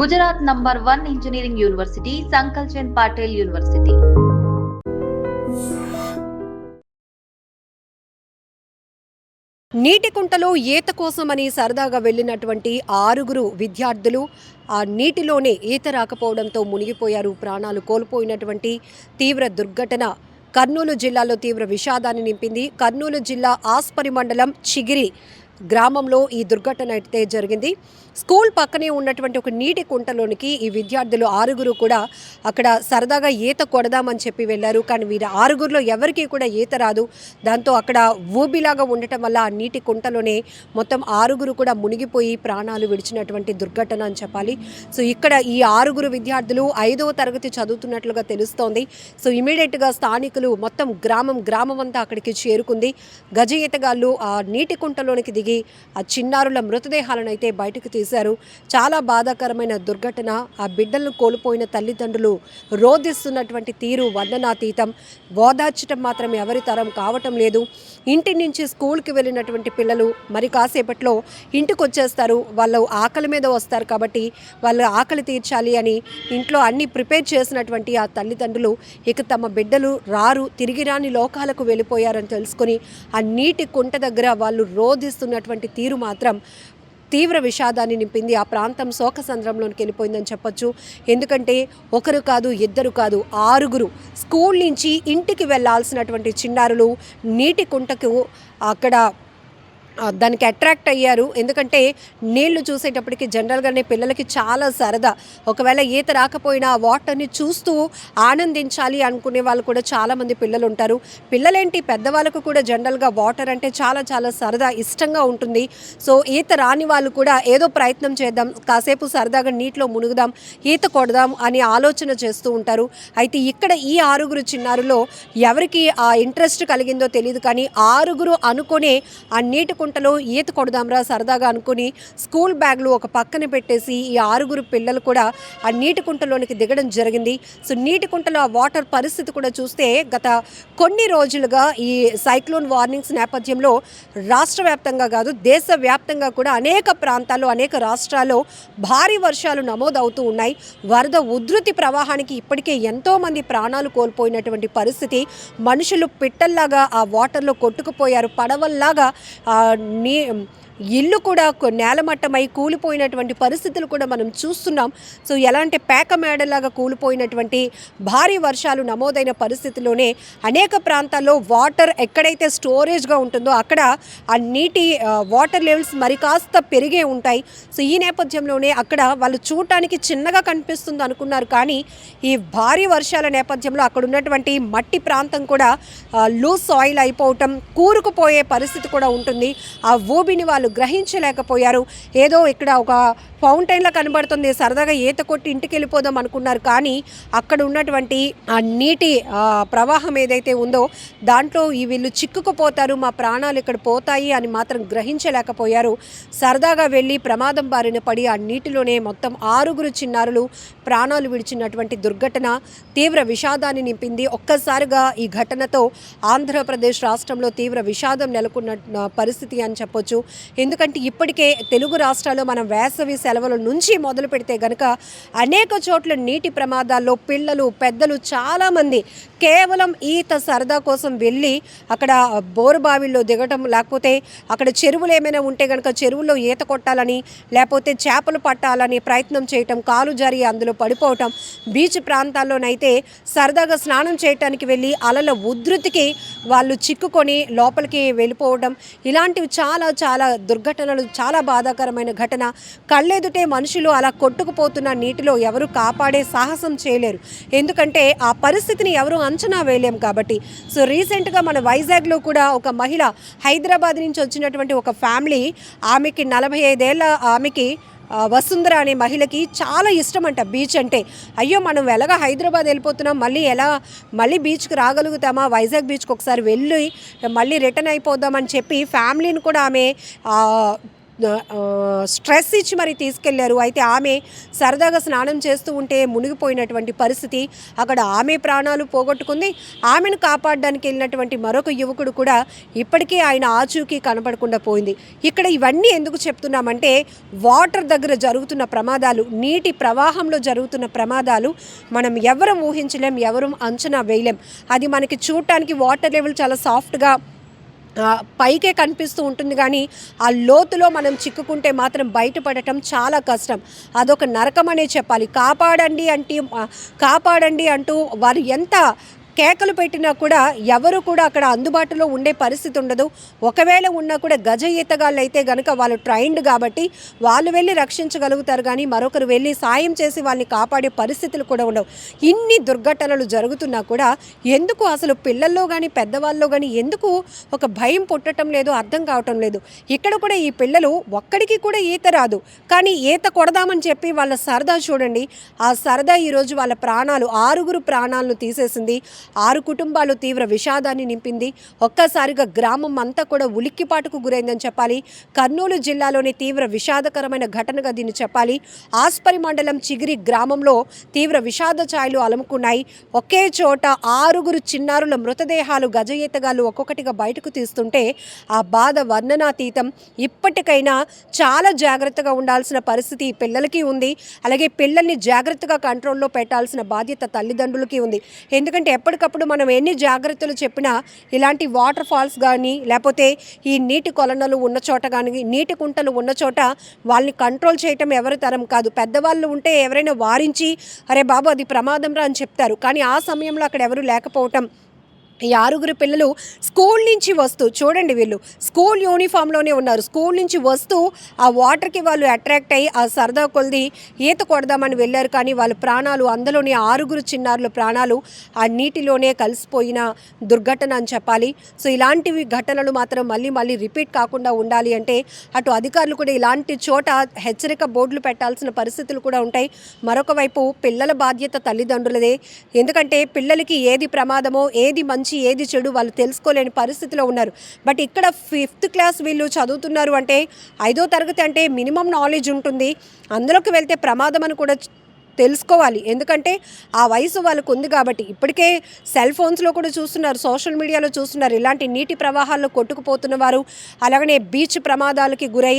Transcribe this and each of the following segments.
Gujarat number one engineering university Sankalchand Patel university. నీటి కుంటలో ఈత కోసమని సరదాగా వెళ్ళినటువంటి ఆరుగురు విద్యార్థులు ఆ నీటిలోనే ఈత రాకపోవడంతో మునిగిపోయారు. ప్రాణాలు కోల్పోయినటువంటి తీవ్ర దుర్ఘటన కర్నూలు జిల్లాలో తీవ్ర విషాదాన్ని నింపింది. కర్నూలు జిల్లా ఆస్పరి మండలం చిగిరి గ్రామంలో ఈ దుర్ఘటన అయితే జరిగింది. స్కూల్ పక్కనే ఉన్నటువంటి ఒక నీటి కుంటలోనికి ఈ విద్యార్థులు ఆరుగురు కూడా అక్కడ సరదాగా ఈత కొడదామని చెప్పి వెళ్ళారు. కానీ వీరి ఆరుగురిలో ఎవరికీ కూడా ఈత రాదు. దాంతో అక్కడ ఊబిలాగా ఉండటం వల్ల ఆ నీటి కుంటలోనే మొత్తం ఆరుగురు కూడా మునిగిపోయి ప్రాణాలు విడిచినటువంటి దుర్ఘటన అని చెప్పాలి. సో ఇక్కడ ఈ ఆరుగురు విద్యార్థులు ఐదవ తరగతి చదువుతున్నట్లుగా తెలుస్తోంది. సో ఇమీడియట్గా స్థానికులు మొత్తం గ్రామం గ్రామం అంతా అక్కడికి చేరుకుంది. గజ ఈతగాళ్ళు ఆ నీటి కుంటలోనికి దిగి ఆ చిన్నారుల మృతదేహాలను అయితే బయటకు తీశారు. చాలా బాధాకరమైన దుర్ఘటన. ఆ బిడ్డలను కోల్పోయిన తల్లిదండ్రులు రోధిస్తున్నటువంటి తీరు వర్ణనాతీతం ఓదార్చటం మాత్రం ఎవరి తరం కావటం లేదు. ఇంటి నుంచి స్కూల్కి వెళ్ళినటువంటి పిల్లలు మరి కాసేపట్లో ఇంటికి వచ్చేస్తారు వాళ్ళు ఆకలి మీద వస్తారు కాబట్టి వాళ్ళు ఆకలి తీర్చాలి అని ఇంట్లో అన్ని ప్రిపేర్ చేసినటువంటి ఆ తల్లిదండ్రులు ఇక తమ బిడ్డలు రారు. తిరిగి రాని లోకాలకు వెళ్ళిపోయారని తెలుసుకొని ఆ నీటి కుంట దగ్గర వాళ్ళు ఉన్నటువంటి తీరు మాత్రం తీవ్ర విషాదాన్ని నింపింది. ఆ ప్రాంతం శోకసంద్రంలోనికి వెళ్ళిపోయిందని చెప్పొచ్చు. ఎందుకంటే ఒకరు కాదు ఇద్దరు కాదు ఆరుగురు స్కూల్ నుంచి ఇంటికి వెళ్ళాల్సినటువంటి చిన్నారులు నీటి కుంటకు అక్కడ దానికి అట్రాక్ట్ అయ్యారు. ఎందుకంటే నీళ్ళు చూసేటప్పటికి జనరల్గానే పిల్లలకి చాలా సరదా. ఒకవేళ ఈత రాకపోయినా ఆ వాటర్ని చూస్తూ ఆనందించాలి అనుకునే వాళ్ళు కూడా చాలామంది పిల్లలు ఉంటారు. పిల్లలేంటి? పెద్దవాళ్ళకు కూడా జనరల్గా వాటర్ అంటే చాలా చాలా సరదా ఇష్టంగా ఉంటుంది. సో ఈత రాని వాళ్ళు కూడా ఏదో ప్రయత్నం చేద్దాం కాసేపు సరదాగా నీటిలో మునుగుదాం ఈత కొడదాం అని ఆలోచన చేస్తూ ఉంటారు. అయితే ఇక్కడ ఈ ఆరుగురు చిన్నారులో ఎవరికి ఆ ఇంట్రెస్ట్ కలిగిందో తెలియదు కానీ ఆరుగురు అనుకునే ఆ నీటి గుంటలో ఈత కొడదాంరా సరదాగా అనుకుని స్కూల్ బ్యాగ్లు ఒక పక్కన పెట్టేసి ఈ ఆరుగురు పిల్లలు కూడా ఆ నీటి కుంటలోనికి దిగడం జరిగింది. సో నీటి కుంటలో ఆ వాటర్ పరిస్థితి కూడా చూస్తే గత కొన్ని రోజులుగా ఈ సైక్లోన్ వార్నింగ్స్ నేపథ్యంలో రాష్ట్ర వ్యాప్తంగా కాదు దేశవ్యాప్తంగా కూడా అనేక ప్రాంతాల్లో అనేక రాష్ట్రాల్లో భారీ వర్షాలు నమోదవుతూ ఉన్నాయి. వరద ఉధృతి ప్రవాహానికి ఇప్పటికే ఎంతోమంది ప్రాణాలు కోల్పోయినటువంటి పరిస్థితి. మనుషులు పిట్టల్లాగా ఆ వాటర్లో కొట్టుకుపోయారు. పడవల్లాగా నీ ఇల్లు కూడా నేలమట్టమై కూలిపోయినటువంటి పరిస్థితులు కూడా మనం చూస్తున్నాం. సో ఎలాంటి పేక మేడలాగా కూలిపోయినటువంటి భారీ వర్షాలు నమోదైన పరిస్థితిలోనే అనేక ప్రాంతాల్లో వాటర్ ఎక్కడైతే స్టోరేజ్గా ఉంటుందో అక్కడ ఆ నీటి వాటర్ లెవెల్స్ మరి కాస్త పెరిగే ఉంటాయి. సో ఈ నేపథ్యంలోనే అక్కడ వాళ్ళు చూడటానికి చిన్నగా కనిపిస్తుంది అనుకున్నారు. కానీ ఈ భారీ వర్షాల నేపథ్యంలో అక్కడ ఉన్నటువంటి మట్టి ప్రాంతం కూడా లూజ్ సాయిల్ అయిపోవటం కూరుకుపోయే పరిస్థితి కూడా ఉంటుంది. ఆ ఊబిని వాళ్ళు గ్రహించలేకపోయారు. ఏదో ఇక్కడ ఒక ఫౌంటైన్లా కనబడుతుంది. సరదాగా ఈత కొట్టి ఇంటికి వెళ్ళిపోదాం అనుకున్నారు. కానీ అక్కడ ఉన్నటువంటి ఆ నీటి ప్రవాహం ఏదైతే ఉందో దాంట్లో ఈ వీళ్ళు చిక్కుకుపోతారు. మా ప్రాణాలు ఇక్కడ పోతాయి అని మాత్రం గ్రహించలేకపోయారు. సరదాగా వెళ్ళి ప్రమాదం బారిన పడి ఆ నీటిలోనే మొత్తం ఆరుగురు చిన్నారులు ప్రాణాలు విడిచినటువంటి దుర్ఘటన తీవ్ర విషాదాన్ని నింపింది. ఒక్కసారిగా ఈ ఘటనతో ఆంధ్రప్రదేశ్ రాష్ట్రంలో తీవ్ర విషాదం నెలకొన్న పరిస్థితి పరిస్థితి అని చెప్పొచ్చు. ఎందుకంటే ఇప్పటికే తెలుగు రాష్ట్రాల్లో మనం వేసవి సెలవుల నుంచి మొదలు పెడితే గనక అనేక చోట్ల నీటి ప్రమాదాల్లో పిల్లలు పెద్దలు చాలామంది కేవలం ఈత సరదా కోసం వెళ్ళి అక్కడ బోరుబావిల్లో దిగటం లేకపోతే అక్కడ చెరువులు ఏమైనా ఉంటే కనుక చెరువుల్లో ఈత కొట్టాలని లేకపోతే చేపలు పట్టాలని ప్రయత్నం చేయటం కాలు జారి అందులో పడిపోవటం బీచ్ ప్రాంతాల్లోనైతే సరదాగా స్నానం చేయటానికి వెళ్ళి అలల ఉధృతికి వాళ్ళు చిక్కుకొని లోపలికి వెళ్ళిపోవడం ఇలాంటివి చాలా చాలా దుర్ఘటనలు చాలా బాధాకరమైన ఘటన. కళ్ళెదుటే మనుషులు అలా కొట్టుకుపోతున్న నీటిలో ఎవరు కాపాడే సాహసం చేయలేరు. ఎందుకంటే ఆ పరిస్థితిని ఎవరు అంచనా వేయలేం కాబట్టి. సో రీసెంట్గా మన వైజాగ్లో కూడా ఒక మహిళ హైదరాబాద్ నుంచి వచ్చినటువంటి ఒక ఫ్యామిలీ ఆమెకి నలభై ఐదేళ్ళ ఆమెకి వసుంధర అనే మహిళకి చాలా ఇష్టం అంట బీచ్ అంటే. అయ్యో మనం ఎలాగ హైదరాబాద్ వెళ్ళిపోతున్నాం మళ్ళీ ఎలా మళ్ళీ బీచ్కి రాగలుగుతామా? వైజాగ్ బీచ్కి ఒకసారి వెళ్ళి మళ్ళీ రిటర్న్ అయిపోదామని చెప్పి ఫ్యామిలీని కూడా ఆమె స్ట్రెస్ ఇచ్చి మరి తీసుకెళ్ళారు. అయితే ఆమె సరదాగా స్నానం చేస్తూ ఉంటే మునిగిపోయినటువంటి పరిస్థితి. అక్కడ ఆమె ప్రాణాలు పోగొట్టుకుంది. ఆమెను కాపాడడానికి వెళ్ళినటువంటి మరొక యువకుడు కూడా ఇప్పటికీ ఆయన ఆచూకీ కనపడకుండా పోయింది. ఇక్కడ ఇవన్నీ ఎందుకు చెప్తున్నామంటే వాటర్ దగ్గర జరుగుతున్న ప్రమాదాలు నీటి ప్రవాహంలో జరుగుతున్న ప్రమాదాలు మనం ఎవరు ఊహించలేం ఎవరు అంచనా వేయలేం. అది మనకి చూడటానికి వాటర్ లెవెల్ చాలా సాఫ్ట్గా పైకే కనిపిస్తూ ఉంటుంది కానీ ఆ లోతులో మనం చిక్కుకుంటే మాత్రం బయటపడటం చాలా కష్టం. అదొక నరకం అనే చెప్పాలి. కాపాడండి అంటే కాపాడండి అంటూ వారు ఎంత కేకలు పెట్టినా కూడా ఎవరు కూడా అక్కడ అందుబాటులో ఉండే పరిస్థితి ఉండదు. ఒకవేళ ఉన్నా కూడా గజ ఈతగాళ్ళు అయితే గనుక వాళ్ళు ట్రైన్డ్ కాబట్టి వాళ్ళు వెళ్ళి రక్షించగలుగుతారు కానీ మరొకరు వెళ్ళి సాయం చేసి వాళ్ళని కాపాడే పరిస్థితులు కూడా ఉండవు. ఇన్ని దుర్ఘటనలు జరుగుతున్నా కూడా ఎందుకు అసలు పిల్లల్లో కానీ పెద్దవాళ్ళలో కానీ ఎందుకు ఒక భయం పుట్టడం లేదు అర్థం కావటం లేదు. ఇక్కడ కూడా ఈ పిల్లలు ఒక్కడికి కూడా ఈత రాదు. కానీ ఈత కొడదామని చెప్పి వాళ్ళ సరదా చూడండి. ఆ సరదా ఈరోజు వాళ్ళ ప్రాణాలు ఆరుగురు ప్రాణాలను తీసేసింది. ఆరు కుటుంబాలు తీవ్ర విషాదాన్ని నింపింది. ఒక్కసారిగా గ్రామం అంతా కూడా ఉలిక్కిపాటుకు గురైందని చెప్పాలి. కర్నూలు జిల్లాలోని తీవ్ర విషాదకరమైన ఘటనగా దీన్ని చెప్పాలి. ఆస్పరి మండలం చిగిరి గ్రామంలో తీవ్ర విషాద ఛాయలు అలముకున్నాయి. ఒకే చోట ఆరుగురు చిన్నారుల మృతదేహాలు గజ ఈతగాళ్ళు ఒక్కొక్కటిగా బయటకు తీస్తుంటే ఆ బాధ వర్ణనాతీతం. ఇప్పటికైనా చాలా జాగ్రత్తగా ఉండాల్సిన పరిస్థితి పిల్లలకి ఉంది. అలాగే పిల్లల్ని జాగ్రత్తగా కంట్రోల్లో పెట్టాల్సిన బాధ్యత తల్లిదండ్రులకి ఉంది. ఎందుకంటే ఎప్పటికప్పుడు మనం ఎన్ని జాగ్రత్తలు చెప్పినా ఇలాంటి వాటర్ ఫాల్స్ కానీ లేకపోతే ఈ నీటి కొలనలు ఉన్న చోట కానీ నీటి కుంటలు ఉన్న చోట వాళ్ళని కంట్రోల్ చేయటం ఎవరి తరం కాదు. పెద్దవాళ్ళు ఉంటే ఎవరైనా వారించి అరే బాబు అది ప్రమాదం రా అని చెప్తారు. కానీ ఆ సమయంలో అక్కడ ఎవరు లేకపోవటం ఈ ఆరుగురు పిల్లలు స్కూల్ నుంచి వస్తూ చూడండి వీళ్ళు స్కూల్ యూనిఫామ్లోనే ఉన్నారు. స్కూల్ నుంచి వస్తూ ఆ వాటర్కి వాళ్ళు అట్రాక్ట్ అయ్యి ఆ సరదా కొలిది ఈత కొడదామని వెళ్ళారు. కానీ వాళ్ళ ప్రాణాలు అందులోని ఆరుగురు చిన్నారుల ప్రాణాలు ఆ నీటిలోనే కలిసిపోయిన దుర్ఘటన అని చెప్పాలి. సో ఇలాంటివి ఘటనలు మాత్రం మళ్ళీ మళ్ళీ రిపీట్ కాకుండా ఉండాలి అంటే అటు అధికారులు కూడా ఇలాంటి చోట హెచ్చరిక బోర్డులు పెట్టాల్సిన పరిస్థితులు కూడా ఉంటాయి. మరొక వైపు పిల్లల బాధ్యత తల్లిదండ్రులదే. ఎందుకంటే పిల్లలకి ఏది ప్రమాదమో ఏది మంచి ఏది చెడు వాళ్ళు తెలుసుకోలేని పరిస్థితిలో ఉన్నారు. బట్ ఇక్కడ ఫిఫ్త్ క్లాస్ వీళ్ళు చదువుతున్నారు అంటే ఐదో తరగతి అంటే మినిమం నాలెడ్జ్ ఉంటుంది. అందులోకి వెళ్తే ప్రమాదం అని కూడా తెలుసుకోవాలి. ఎందుకంటే ఆ వయసు వాళ్ళకు ఉంది కాబట్టి. ఇప్పటికే సెల్ ఫోన్స్లో కూడా చూస్తున్నారు సోషల్ మీడియాలో చూస్తున్నారు. ఇలాంటి నీటి ప్రవాహాల్లో కొట్టుకుపోతున్న వారు అలాగనే బీచ్ ప్రమాదాలకి గురై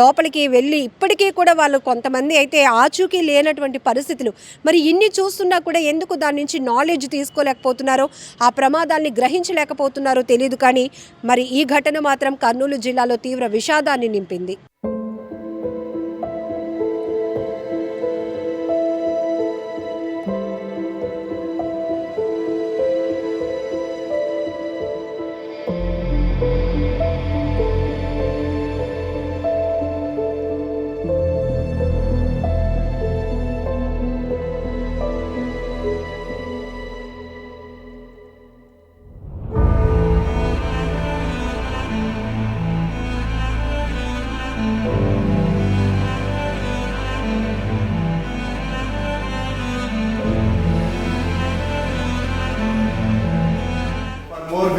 లోపలికి వెళ్ళి ఇప్పటికీ కూడా వాళ్ళు కొంతమంది అయితే ఆచూకీ లేనటువంటి పరిస్థితులు. మరి ఇన్ని చూస్తున్నా కూడా ఎందుకు దాని నుంచి నాలెడ్జ్ తీసుకోలేకపోతున్నారో ఆ ప్రమాదాన్ని గ్రహించలేకపోతున్నారో తెలియదు కానీ మరి ఈ ఘటన మాత్రం కర్నూలు జిల్లాలో తీవ్ర విషాదాన్ని నింపింది.